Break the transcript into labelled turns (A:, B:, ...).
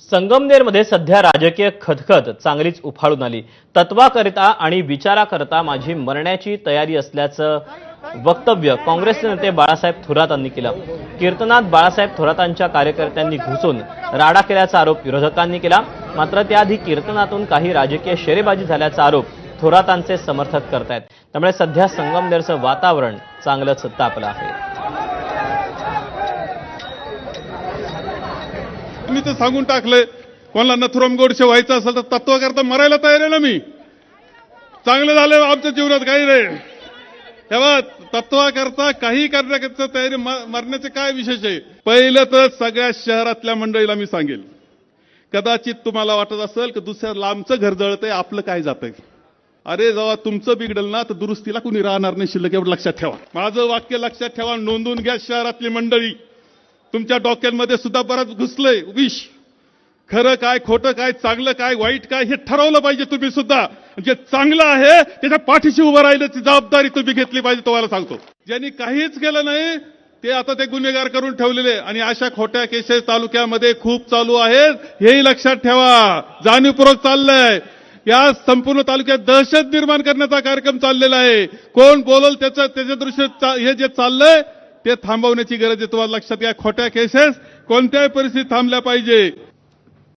A: संगमनेरमध्ये सध्या राजकीय खदखद चांगलीच उफाळून आली. तत्वाकरिता आणि विचाराकरता माझी मरण्याची तयारी असल्याचं वक्तव्य काँग्रेसचे नेते बाळासाहेब थोरातांनी केलं. कीर्तनात बाळासाहेब थोरातांच्या कार्यकर्त्यांनी घुसून राडा केल्याचा आरोप विरोधकांनी केला. मात्र त्याआधी कीर्तनातून काही राजकीय शेरेबाजी झाल्याचा आरोप थोरातांचे समर्थक करतायत. त्यामुळे सध्या संगमनेरचं वातावरण चांगलंच तापलं आहे.
B: मी तर सांगून टाकलंय. कोणाला नथुराम गोडसे व्हायचं असेल तर तत्वाकरता मरायला तयार आहे ना मी. चांगलं झालं आमच्या जीवनात काही नाही. तेव्हा तत्वाकरता काही करण्याकरता तयारी म- मरण्याचे काय विशेष आहे? पहिलं तर सगळ्या शहरातल्या मंडळीला मी सांगेल. कदाचित तुम्हाला वाटत असेल की दुसऱ्या लांबचं घर जळतंय आपलं काय जातंय? अरे जेव्हा तुमचं बिघडल ना तर दुरुस्तीला कुणी राहणार नाही शिल्लक एवढं लक्षात ठेवा. माझं वाक्य लक्षात ठेवा नोंदून घ्या शहरातली मंडळी. तुमच्या डोक्यांमध्ये सुद्धा बरंच घुसलंय. विष खरं काय खोटं काय चांगलं काय वाईट काय हे ठरवलं पाहिजे तुम्ही सुद्धा. जे चांगलं आहे त्याच्या पाठीशी उभं राहिल्याची जबाबदारी तुम्ही घेतली पाहिजे तुम्हाला सांगतो. ज्यांनी काहीच केलं नाही ते आता ते गुन्हेगार करून ठेवलेले आणि अशा खोट्या केसेस तालुक्यामध्ये खूप चालू आहेत. हेही लक्षात ठेवा. जाणीवपूर्वक चाललंय. या संपूर्ण तालुक्यात दहशत निर्माण करण्याचा कार्यक्रम चाललेला आहे. कोण बोलल त्याचं त्याच्या दृश्य हे जे चाललंय ते थांबवण्याची गरज आहे. तुम्हाला लक्षात घ्या खोट्या केसेस कोणत्याही परिस्थितीत थांबल्या पाहिजे.